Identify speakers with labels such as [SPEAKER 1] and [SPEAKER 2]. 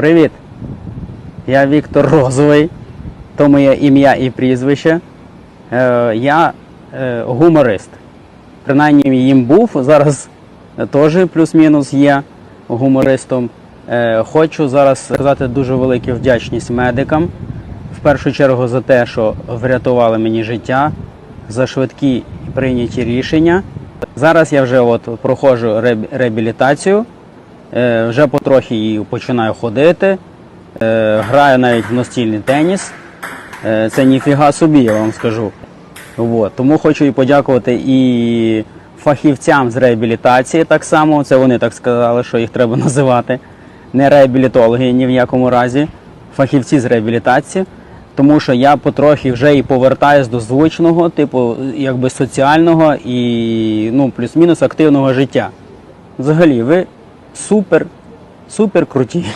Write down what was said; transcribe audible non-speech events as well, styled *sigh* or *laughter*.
[SPEAKER 1] Привіт! Я Віктор Розовий, то моє ім'я і прізвище. Е, я е, гуморист. Принаймні їм був, зараз теж плюс-мінус є гумористом. Е, хочу зараз сказати дуже велику вдячність медикам. В першу чергу за те, що врятували мені життя, за швидкі прийняті рішення. Зараз я вже от проходжу реабілітацію. Е, вже потрохи і починаю ходити. Е, граю навіть в настільний теніс. Е, це ніфіга собі, я вам скажу. От. Тому хочу і подякувати і фахівцям з реабілітації так само. Це вони так сказали, що їх треба *laughs* називати. Не реабілітологи ні в якому разі, фахівці з реабілітації. Тому що я потрохи вже і повертаюсь до звичного, типу, якби соціального і ну, плюс-мінус активного життя. Взагалі, ви супер, супер круті.